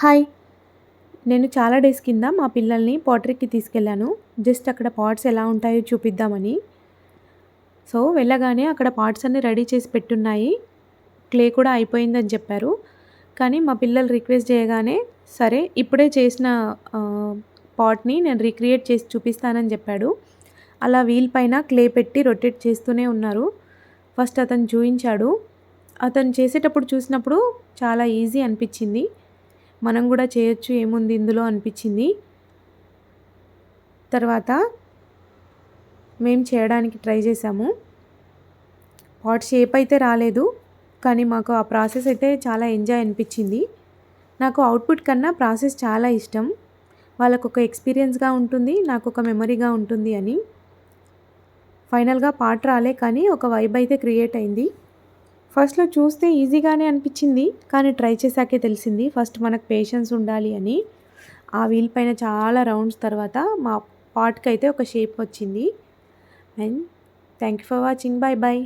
Hi. నేను చాలా days కింద మా పిల్లల్ని పాటరీకి తీసుకెళ్ళాను. జస్ట్ అక్కడ పాట్స్ ఎలా ఉంటాయో చూపిద్దామని. సో వెళ్ళగానే అక్కడ పాట్స్ అన్నీ రెడీ చేసి పెట్టున్నాయి. క్లే కూడా అయిపోయిందని చెప్పారు. కానీ మా పిల్లలు రిక్వెస్ట్ చేయగానే సరే ఇప్పుడే చేసిన పాట్ని నేను రీక్రియేట్ చేసి చూపిస్తానని చెప్పాడు. అలా వీల్ పైన క్లే పెట్టి రొటేట్ చేస్తూనే ఉన్నారు. ఫస్ట్ అతను చూయించాడు. అతను చేసేటప్పుడు చూసినప్పుడు చాలా ఈజీ అనిపించింది. మనం కూడా చేయొచ్చు ఏముంది ఇందులో అనిపించింది. తర్వాత మేము చేయడానికి ట్రై చేసాము. పాట్ షేప్ అయితే రాలేదు కానీ మాకు ఆ ప్రాసెస్ అయితే చాలా ఎంజాయ్ అనిపించింది. నాకు అవుట్పుట్ కన్నా ప్రాసెస్ చాలా ఇష్టం. వాళ్ళకు ఒక ఎక్స్పీరియన్స్గా ఉంటుంది నాకు ఒక మెమరీగా ఉంటుంది అని. ఫైనల్గా పాట రాలే కానీ ఒక వైబ్ అయితే క్రియేట్ అయింది. ఫస్ట్లో చూస్తే ఈజీగానే అనిపించింది కానీ ట్రై చేశాకే తెలిసింది. ఫస్ట్ మనకు పేషెన్స్ ఉండాలి అని. ఆ వీల్ పైన చాలా రౌండ్స్ తర్వాత మా పాట్కి అయితే ఒక షేప్ వచ్చింది. And thank you for watching. Bye bye